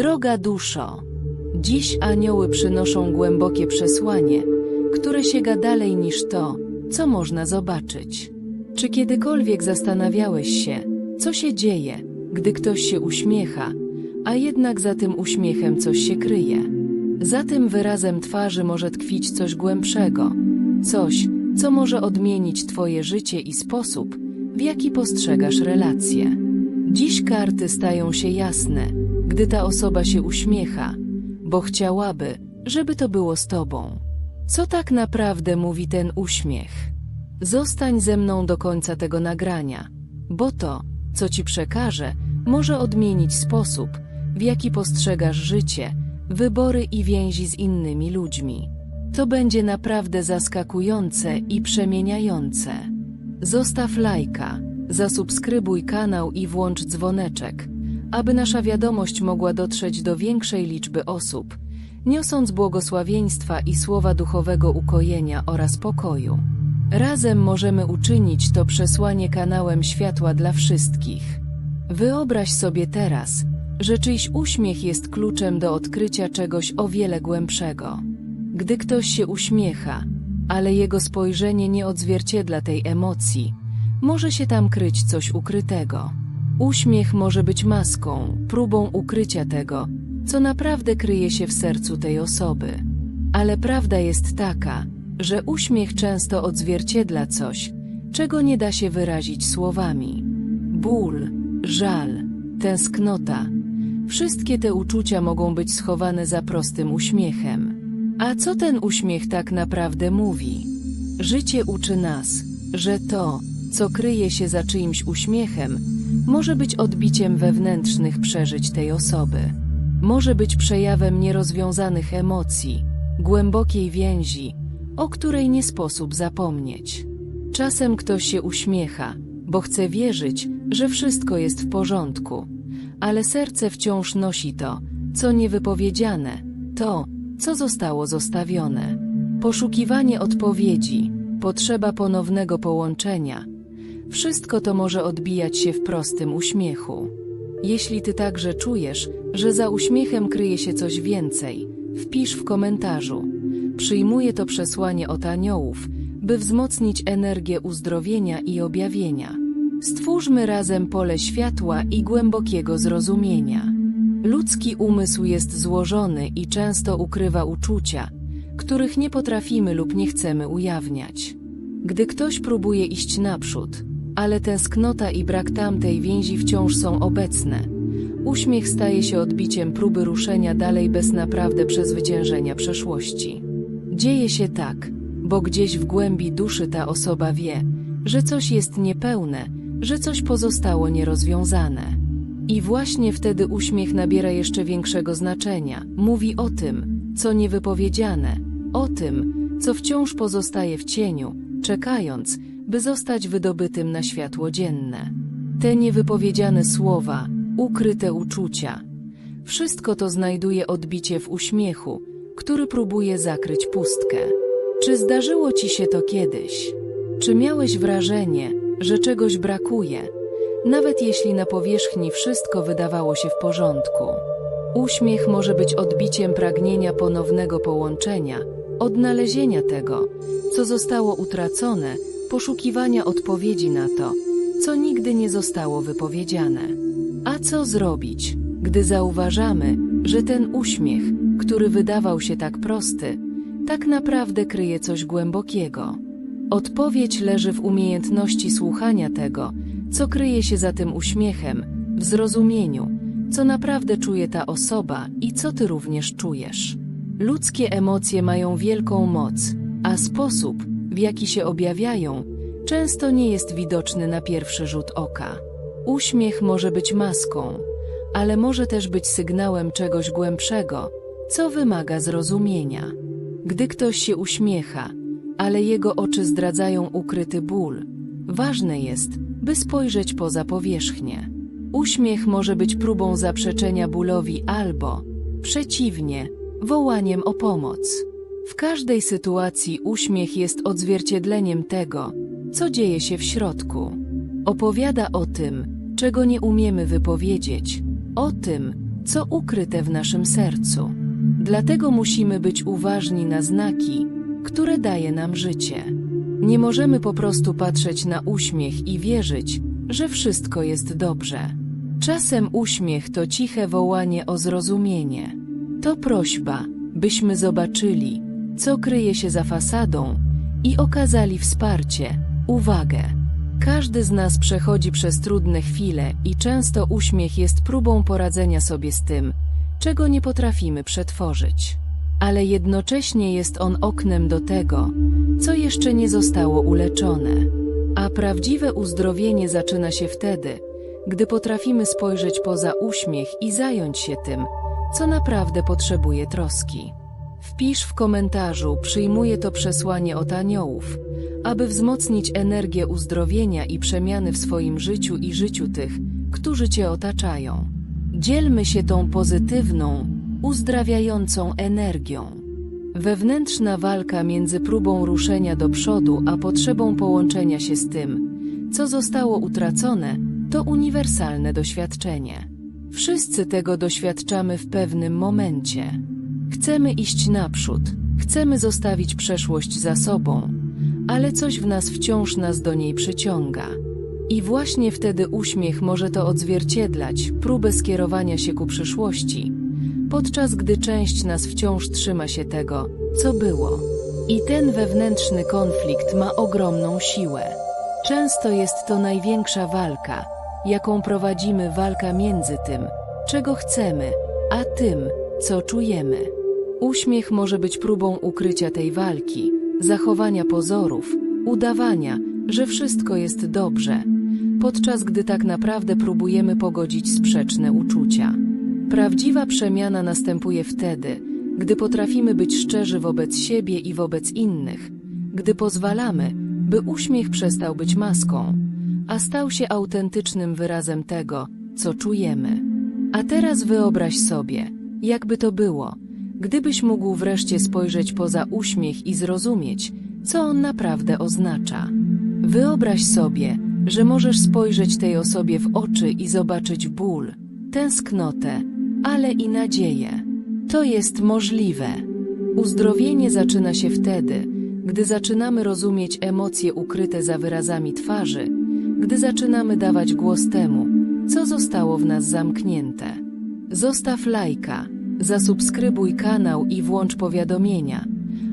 Droga duszo, dziś anioły przynoszą głębokie przesłanie, które sięga dalej niż to, co można zobaczyć. Czy kiedykolwiek zastanawiałeś się, co się dzieje, gdy ktoś się uśmiecha, a jednak za tym uśmiechem coś się kryje? Za tym wyrazem twarzy może tkwić coś głębszego, coś, co może odmienić Twoje życie i sposób, w jaki postrzegasz relacje. Dziś karty stają się jasne, gdy ta osoba się uśmiecha, bo chciałaby, żeby to było z Tobą. Co tak naprawdę mówi ten uśmiech? Zostań ze mną do końca tego nagrania, bo to, co Ci przekażę, może odmienić sposób, w jaki postrzegasz życie, wybory i więzi z innymi ludźmi. To będzie naprawdę zaskakujące i przemieniające. Zostaw lajka, zasubskrybuj kanał i włącz dzwoneczek, aby nasza wiadomość mogła dotrzeć do większej liczby osób, niosąc błogosławieństwa i słowa duchowego ukojenia oraz pokoju. Razem możemy uczynić to przesłanie kanałem światła dla wszystkich. Wyobraź sobie teraz, że czyjś uśmiech jest kluczem do odkrycia czegoś o wiele głębszego. Gdy ktoś się uśmiecha, ale jego spojrzenie nie odzwierciedla tej emocji, może się tam kryć coś ukrytego. Uśmiech może być maską, próbą ukrycia tego, co naprawdę kryje się w sercu tej osoby. Ale prawda jest taka, że uśmiech często odzwierciedla coś, czego nie da się wyrazić słowami. Ból, żal, tęsknota. Wszystkie te uczucia mogą być schowane za prostym uśmiechem. A co ten uśmiech tak naprawdę mówi? Życie uczy nas, że to, co kryje się za czyimś uśmiechem, może być odbiciem wewnętrznych przeżyć tej osoby. Może być przejawem nierozwiązanych emocji, głębokiej więzi, o której nie sposób zapomnieć. Czasem ktoś się uśmiecha, bo chce wierzyć, że wszystko jest w porządku, ale serce wciąż nosi to, co niewypowiedziane, to, co zostało zostawione. Poszukiwanie odpowiedzi, potrzeba ponownego połączenia. Wszystko to może odbijać się w prostym uśmiechu. Jeśli ty także czujesz, że za uśmiechem kryje się coś więcej, wpisz w komentarzu. Przyjmuję to przesłanie od aniołów, by wzmocnić energię uzdrowienia i objawienia. Stwórzmy razem pole światła i głębokiego zrozumienia. Ludzki umysł jest złożony i często ukrywa uczucia, których nie potrafimy lub nie chcemy ujawniać. Gdy ktoś próbuje iść naprzód, ale tęsknota i brak tamtej więzi wciąż są obecne, uśmiech staje się odbiciem próby ruszenia dalej bez naprawdę przezwyciężenia przeszłości. Dzieje się tak, bo gdzieś w głębi duszy ta osoba wie, że coś jest niepełne, że coś pozostało nierozwiązane. I właśnie wtedy uśmiech nabiera jeszcze większego znaczenia. Mówi o tym, co niewypowiedziane, o tym, co wciąż pozostaje w cieniu, czekając, by zostać wydobytym na światło dzienne. Te niewypowiedziane słowa, ukryte uczucia, wszystko to znajduje odbicie w uśmiechu, który próbuje zakryć pustkę. Czy zdarzyło ci się to kiedyś? Czy miałeś wrażenie, że czegoś brakuje? nawet jeśli na powierzchni wszystko wydawało się w porządku. Uśmiech może być odbiciem pragnienia ponownego połączenia, odnalezienia tego, co zostało utracone, poszukiwania odpowiedzi na to, co nigdy nie zostało wypowiedziane. A co zrobić, gdy zauważamy, że ten uśmiech, który wydawał się tak prosty, tak naprawdę kryje coś głębokiego? Odpowiedź leży w umiejętności słuchania tego, co kryje się za tym uśmiechem, w zrozumieniu, co naprawdę czuje ta osoba i co ty również czujesz. Ludzkie emocje mają wielką moc, a sposób, w jaki się objawiają, często nie jest widoczny na pierwszy rzut oka. Uśmiech może być maską, ale może też być sygnałem czegoś głębszego, co wymaga zrozumienia. Gdy ktoś się uśmiecha, ale jego oczy zdradzają ukryty ból, ważne jest, by spojrzeć poza powierzchnię. Uśmiech może być próbą zaprzeczenia bólowi albo, przeciwnie, wołaniem o pomoc. W każdej sytuacji uśmiech jest odzwierciedleniem tego, co dzieje się w środku. Opowiada o tym, czego nie umiemy wypowiedzieć, o tym, co ukryte w naszym sercu. Dlatego musimy być uważni na znaki, które daje nam życie. Nie możemy po prostu patrzeć na uśmiech i wierzyć, że wszystko jest dobrze. Czasem uśmiech to ciche wołanie o zrozumienie. To prośba, byśmy zobaczyli, co kryje się za fasadą i okazali wsparcie, uwagę. Każdy z nas przechodzi przez trudne chwile i często uśmiech jest próbą poradzenia sobie z tym, czego nie potrafimy przetworzyć. Ale jednocześnie jest on oknem do tego, co jeszcze nie zostało uleczone. A prawdziwe uzdrowienie zaczyna się wtedy, gdy potrafimy spojrzeć poza uśmiech i zająć się tym, co naprawdę potrzebuje troski. Wpisz w komentarzu, przyjmuję to przesłanie od aniołów, aby wzmocnić energię uzdrowienia i przemiany w swoim życiu i życiu tych, którzy Cię otaczają. Dzielmy się tą pozytywną, uzdrawiającą energią. Wewnętrzna walka między próbą ruszenia do przodu a potrzebą połączenia się z tym, co zostało utracone, to uniwersalne doświadczenie. Wszyscy tego doświadczamy w pewnym momencie. Chcemy iść naprzód, chcemy zostawić przeszłość za sobą, ale coś w nas wciąż nas do niej przyciąga. I właśnie wtedy uśmiech może to odzwierciedlać, próbę skierowania się ku przyszłości, podczas gdy część nas wciąż trzyma się tego, co było. I ten wewnętrzny konflikt ma ogromną siłę. Często jest to największa walka, jaką prowadzimy walka między tym, czego chcemy, a tym, co czujemy. Uśmiech może być próbą ukrycia tej walki, zachowania pozorów, udawania, że wszystko jest dobrze, podczas gdy tak naprawdę próbujemy pogodzić sprzeczne uczucia. Prawdziwa przemiana następuje wtedy, gdy potrafimy być szczerzy wobec siebie i wobec innych, gdy pozwalamy, by uśmiech przestał być maską, a stał się autentycznym wyrazem tego, co czujemy. A teraz wyobraź sobie, jakby to było, gdybyś mógł wreszcie spojrzeć poza uśmiech i zrozumieć, co on naprawdę oznacza. Wyobraź sobie, że możesz spojrzeć tej osobie w oczy i zobaczyć ból, tęsknotę, ale i nadzieję. To jest możliwe. Uzdrowienie zaczyna się wtedy, gdy zaczynamy rozumieć emocje ukryte za wyrazami twarzy, gdy zaczynamy dawać głos temu, co zostało w nas zamknięte. Zostaw lajka, zasubskrybuj kanał i włącz powiadomienia,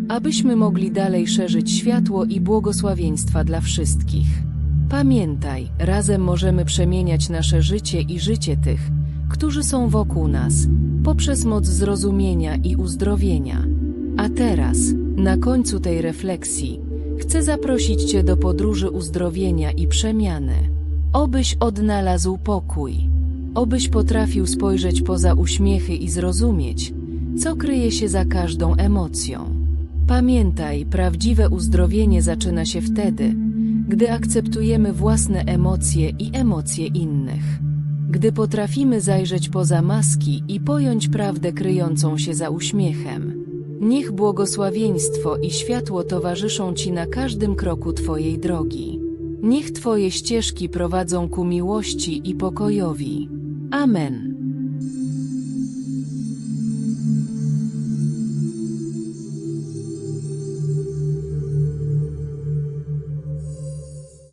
abyśmy mogli dalej szerzyć światło i błogosławieństwa dla wszystkich. Pamiętaj, razem możemy przemieniać nasze życie i życie tych, którzy są wokół nas, poprzez moc zrozumienia i uzdrowienia. A teraz, na końcu tej refleksji, chcę zaprosić Cię do podróży uzdrowienia i przemiany. Obyś odnalazł pokój. Obyś potrafił spojrzeć poza uśmiechy i zrozumieć, co kryje się za każdą emocją. Pamiętaj, prawdziwe uzdrowienie zaczyna się wtedy, gdy akceptujemy własne emocje i emocje innych. Gdy potrafimy zajrzeć poza maski i pojąć prawdę kryjącą się za uśmiechem. Niech błogosławieństwo i światło towarzyszą Ci na każdym kroku Twojej drogi. Niech Twoje ścieżki prowadzą ku miłości i pokojowi. Amen.